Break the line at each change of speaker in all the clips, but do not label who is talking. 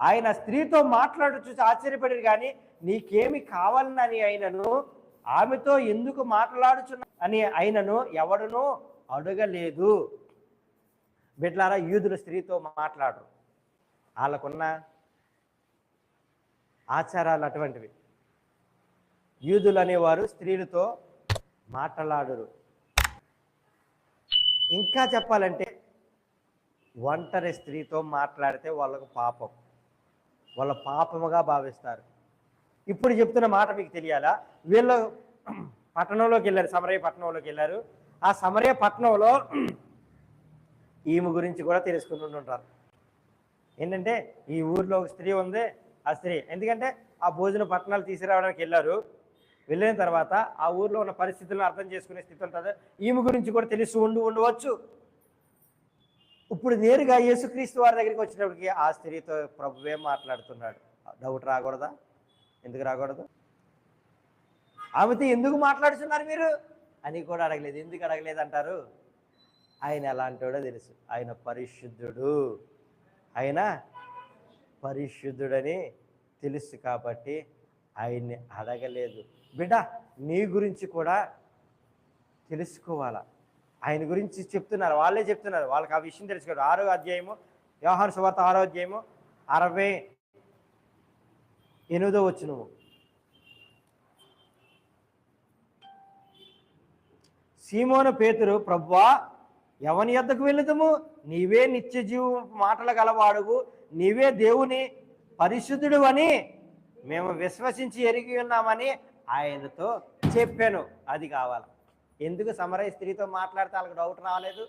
ఆయన స్త్రీతో మాట్లాడు చూసి ఆశ్చర్యపడి కానీ నీకేమి కావాలని ఆయనను ఆమెతో ఎందుకు మాట్లాడుచున్నా అని ఆయనను ఎవడునూ అడగలేదు. బిడ్లారా యూదులు స్త్రీతో మాట్లాడరు. వాళ్ళకున్న ఆచారాలు అటువంటివి. యూదులు అనేవారు స్త్రీలతో మాట్లాడరు. ఇంకా చెప్పాలంటే ఒంటరి స్త్రీతో మాట్లాడితే వాళ్ళకు పాపం. వాళ్ళ పాపముగా భావిస్తారు. ఇప్పుడు చెప్తున్న మాట మీకు తెలియాలా? వీళ్ళు పట్టణంలోకి వెళ్ళారు సమరయ్య పట్టణంలోకి వెళ్ళారు. ఆ సమరయ్య పట్టణంలో ఈమె గురించి కూడా తెలుసుకుని ఉంటారు ఏంటంటే ఈ ఊర్లో ఒక స్త్రీ ఉంది ఆ స్త్రీ. ఎందుకంటే ఆ భోజన పట్టణాలు తీసుకురావడానికి వెళ్ళారు. వెళ్ళిన తర్వాత ఆ ఊర్లో ఉన్న పరిస్థితులను అర్థం చేసుకునే స్థితి ఉంటుంది. ఈమె గురించి కూడా తెలుసు ఉండి ఉండవచ్చు. ఇప్పుడు నేరుగా యేసుక్రీస్తు వారి దగ్గరికి వచ్చినప్పటికీ ఆ స్త్రీతో ప్రభువే మాట్లాడుతున్నాడు. డౌట్ రాకూడదా? ఎందుకు రాకూడదు? ఆమెతో ఎందుకు మాట్లాడుతున్నారు మీరు? అని కూడా అడగలేదు. ఎందుకు అడగలేదు అంటారు? ఆయన ఎలాంటివాడో తెలుసు. ఆయన పరిశుద్ధుడు. ఆయన పరిశుద్ధుడని తెలుసు కాబట్టి ఆయన్ని అడగలేదు. బిడ్డ నీ గురించి కూడా తెలుసుకోవాలా? ఆయన గురించి చెప్తున్నారు వాళ్ళే చెప్తున్నారు. వాళ్ళకి ఆ విషయం తెలుసుకోరు ఆరో అధ్యాయము వ్యవహార సువార్త ఆరో అధ్యాయము అరవై ఎనిమిదో వచ్చినము సీమోన పేతురు ప్రభువా ఎవని యొద్దకు వెళ్ళదము? నీవే నిత్య జీవ మాటలు గలవాడుగు. నీవే దేవుని పరిశుద్ధుడు అని మేము విశ్వసించి ఎరిగి ఉన్నామని ఆయనతో చెప్పాను. అది కావాలి? ఎందుకు సమరయ్య స్త్రీతో మాట్లాడితే వాళ్ళకి డౌట్ రాలేదు?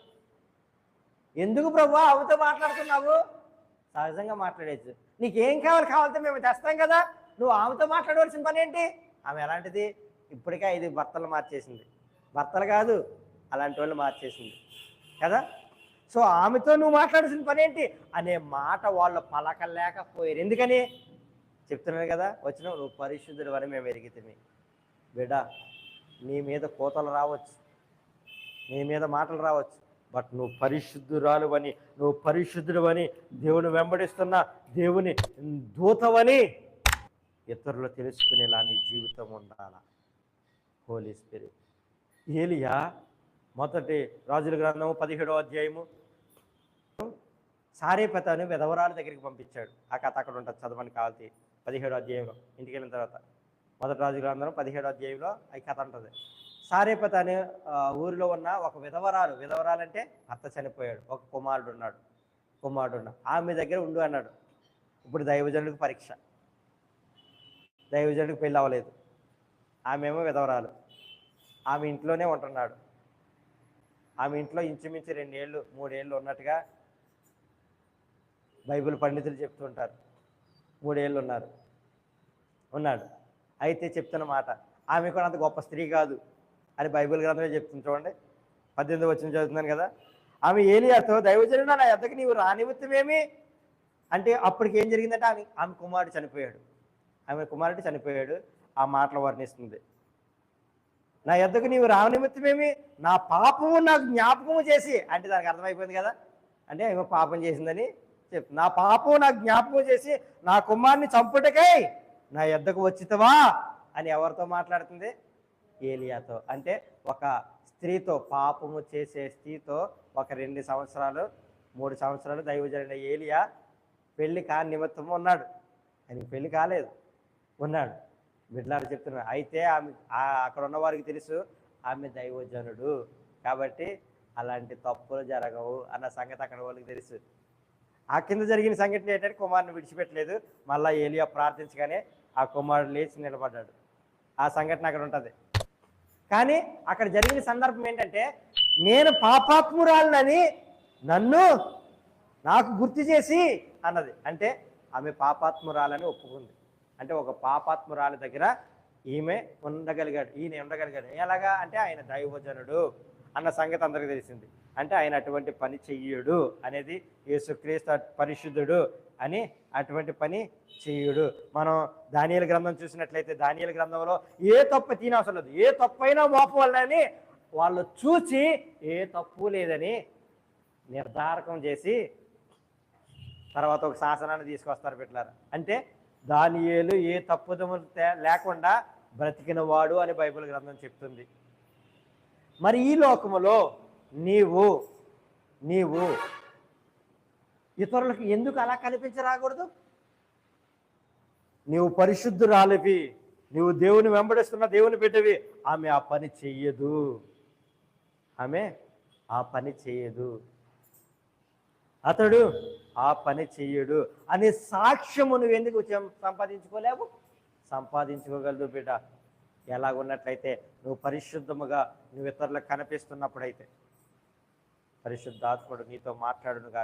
ఎందుకు ప్రభు ఆమెతో మాట్లాడుతున్నావు? సహజంగా మాట్లాడేచ్చు నీకేం కావాలి కావాలంటే మేము తెస్తాం కదా. నువ్వు ఆమెతో మాట్లాడవలసిన పని ఏంటి? ఆమె ఎలాంటిది? ఇప్పటికే ఐదు భర్తలు మార్చేసింది. భర్తలు కాదు అలాంటి వాళ్ళు మార్చేసింది. కదా? సో ఆమెతో నువ్వు మాట్లాడాల్సిన పని ఏంటి? అనే మాట వాళ్ళు పలకలేకపోయారు. ఎందుకని? చెప్తున్నాను కదా వచ్చిన నువ్వు పరిశుద్ధుడు అని మేము ఎరిగితే బిడ్డ నీ మీద కోతలు రావచ్చు. నీ మీద మాటలు రావచ్చు. బట్ నువ్వు పరిశుద్ధురాలు అని నువ్వు పరిశుద్ధుడు అని దేవుని వెంబడిస్తున్న దేవుని దూతవని ఇతరులు తెలుసుకునేలా నీ జీవితం ఉండాల? హోలీ స్పిరిట్ ఏలియా మొదటి రాజుల గ్రంథము పదిహేడో అధ్యాయము. సారేపతను విధవరాల దగ్గరికి పంపించాడు. ఆ కథ అక్కడ ఉంటుంది చదవని కావాలి పదిహేడో అధ్యాయంలో. ఇంటికి వెళ్ళిన తర్వాత. మొదటి రాజు గ్రంథం పదిహేడో అధ్యాయంలో ఈ కథ ఉంటుంది సారేపత అనే ఊరిలో ఉన్న ఒక విధవరాలు విధవరాలంటే అత్త భర్త చనిపోయాడు ఒక కుమారుడు ఉన్నాడు కుమారుడు ఉన్నాడు ఆమె దగ్గర ఉండు అన్నాడు. ఇప్పుడు దైవజనుడికి పరీక్ష. దైవజనుడికి పెళ్ళి అవ్వలేదు. ఆమెమో విధవరాలు. ఆమె ఇంట్లోనే ఉంటున్నాడు. ఆమె ఇంట్లో ఇంచుమించు రెండేళ్ళు మూడేళ్ళు ఉన్నట్టుగా బైబిల్ పండితులు చెప్తుంటారు. మూడేళ్ళు ఉన్నారు. ఉన్నాడు. అయితే చెప్తున్న మాట ఆమె కూడా అంత గొప్ప స్త్రీ కాదు అని బైబిల్ గ్రంథమే చెప్తుంది చూడండి. పద్దెనిమిది వచ్చిన చదువుతున్నాను కదా. ఆమె ఏలియాతో దైవజనుడు నా ఎద్దకు నీవు రానివృత్తమేమి అంటే అప్పటికి ఏం జరిగిందంటే ఆమె ఆమె కుమారుడు చనిపోయాడు. ఆమె కుమారుడు చనిపోయాడు. ఆ మాటలు వర్ణిస్తుంది. నా ఎద్దకు నీవు రావనిమిత్తమేమి నా పాపము నాకు జ్ఞాపకము చేసి అంటే దానికి అర్థమైపోయింది కదా. అంటే ఏమో పాపం చేసిందని చెప్ నా పాపము నాకు జ్ఞాపకం చేసి నా కుమారుని చంపుటకై నా ఎద్దకు వచ్చితవా? అని ఎవరితో మాట్లాడుతుంది? ఏలియాతో. అంటే ఒక స్త్రీతో పాపము చేసే స్త్రీతో ఒక రెండు సంవత్సరాలు మూడు సంవత్సరాలు దైవజన ఏలియా పెళ్ళి కాని నిమిత్తము ఉన్నాడు. ఆయనకి పెళ్ళి కాలేదు. ఉన్నాడు. బిడ్లాడు చెప్తున్నాడు అయితే ఆమె అక్కడ ఉన్న వారికి తెలుసు ఆమె దైవజనుడు. కాబట్టి అలాంటి తప్పులు జరగవు అన్న సంగతి అక్కడ వాళ్ళకి తెలుసు. ఆ కింద జరిగిన సంఘటన ఏంటంటే కుమారుని విడిచిపెట్టలేదు. మళ్ళీ ఏలియా ప్రార్థించగానే ఆ కుమారుడు లేచి నిలబడ్డాడు. ఆ సంఘటన అక్కడ ఉంటుంది. కానీ అక్కడ జరిగిన సందర్భం ఏంటంటే నేను పాపాత్మురాలనని నన్ను నాకు గుర్తు చేసి అన్నది. అంటే ఆమె పాపాత్మురాలని ఒప్పుకుంది. అంటే ఒక పాపాత్మురాలి దగ్గర ఈమె ఉండగలిగాడు ఈయన ఉండగలిగాడు. ఎలాగా? అంటే ఆయన దైవజనుడు అన్న సంగతి అందరికీ తెలిసింది. అంటే ఆయన అటువంటి పని చెయ్యడు అనేది యేసుక్రీస్తు పరిశుద్ధుడు అని అటువంటి పని చేయుడు మనం దానియల గ్రంథం చూసినట్లయితే దానియల గ్రంథంలో ఏ తప్పు తినవసరం లేదు. ఏ తప్పైనా మోపు వల్లని వాళ్ళు చూసి ఏ తప్పు లేదని నిర్ధారకం చేసి తర్వాత ఒక శాసనాన్ని తీసుకొస్తారు పెట్టారు అంటే దానియేలు ఏ తప్పుదము లేకుండా బ్రతికిన వాడు అని బైబిల్ గ్రంథం చెప్తుంది. మరి ఈ లోకములో నీవు నీవు. ఇతరులకు ఎందుకు అలా కనిపించరాకూడదు? నీవు పరిశుద్ధురాలివి నీవు దేవుని వెంబడిస్తున్న దేవుని బిడ్డవి. ఆమె ఆ పని చెయ్యదు. ఆమె ఆ పని చెయ్యదు. అతడు ఆ పని చెయ్యడు. అనే సాక్ష్యము నువ్వు ఎందుకు సంపాదించుకోలేవు? సంపాదించుకోగలదు బిడ్డ. ఎలాగున్నట్లయితే నువ్వు పరిశుద్ధముగా నువ్వు ఇతరులకు కనిపిస్తున్నప్పుడైతే. పరిశుద్ధాత్ముడు నీతో మాట్లాడునుగా